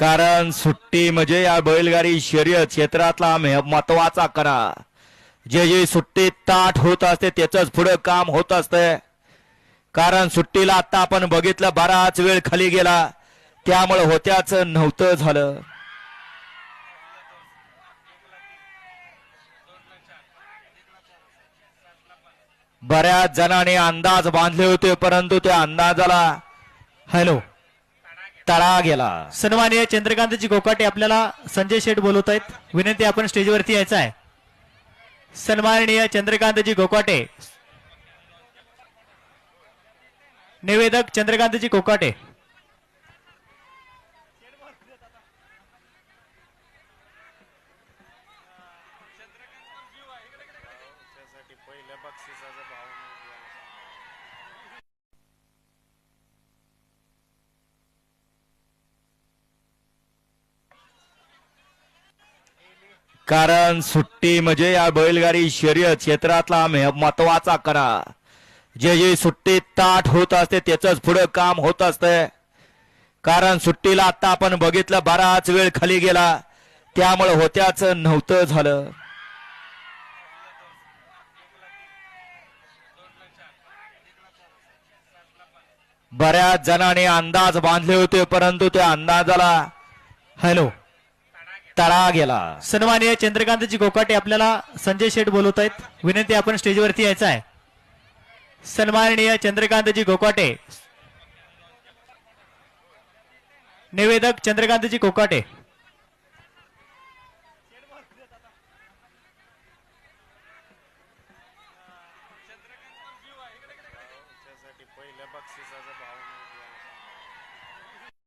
कारण सुट्टी म्हणजे या बैलगाडी शर्यत क्षेत्रातला महत्त्वाचा करा. जे जे सुट्टी ताट होत असते त्याच पुढे काम होत असते. कारण सुट्टीला आता आपण बघितलं बराच वेळ खाली गेला. त्यामुळे होत्याच नव्हतं झालं. बऱ्याच जणांनी अंदाज बांधले होते परंतु त्या अंदाजाला हॅलो तडा गेला. सन्माननीय चंद्रकांतजी गोकाटे आपल्याला संजय शेठ बोलवत आहेत विनंती आपण स्टेजवरती यायचं आहे. सन्माननीय चंद्रकांतजी गोकाटे. निवेदक चंद्रकांतजी कोकाटे कारण सुट्टी म्हणजे या बैलगाडी शर्यत क्षेत्रातला महत्त्वाचा करा. जे जे सुट्टी ताट होत असते त्याच पुढे काम होत असते. कारण सुट्टीला आता आपण बघितलं बराच वेळ खाली गेला. त्यामुळे होत्याच नव्हतं झालं. बऱ्याच जणांनी अंदाज बांधले होते परंतु त्या अंदाजाला हॅलो. तडा गेला. सन्माननीय चंद्रकांतजी गोकाटे आपल्याला संजय शेठ बोलवत आहेत विनंती आपण स्टेजवरती यायचं आहे. सन्माननीय चंद्रकांतजी गोकाटे. निवेदक चंद्रकांतजी कोकाटे पहिल्या बक्षिसाचा भाव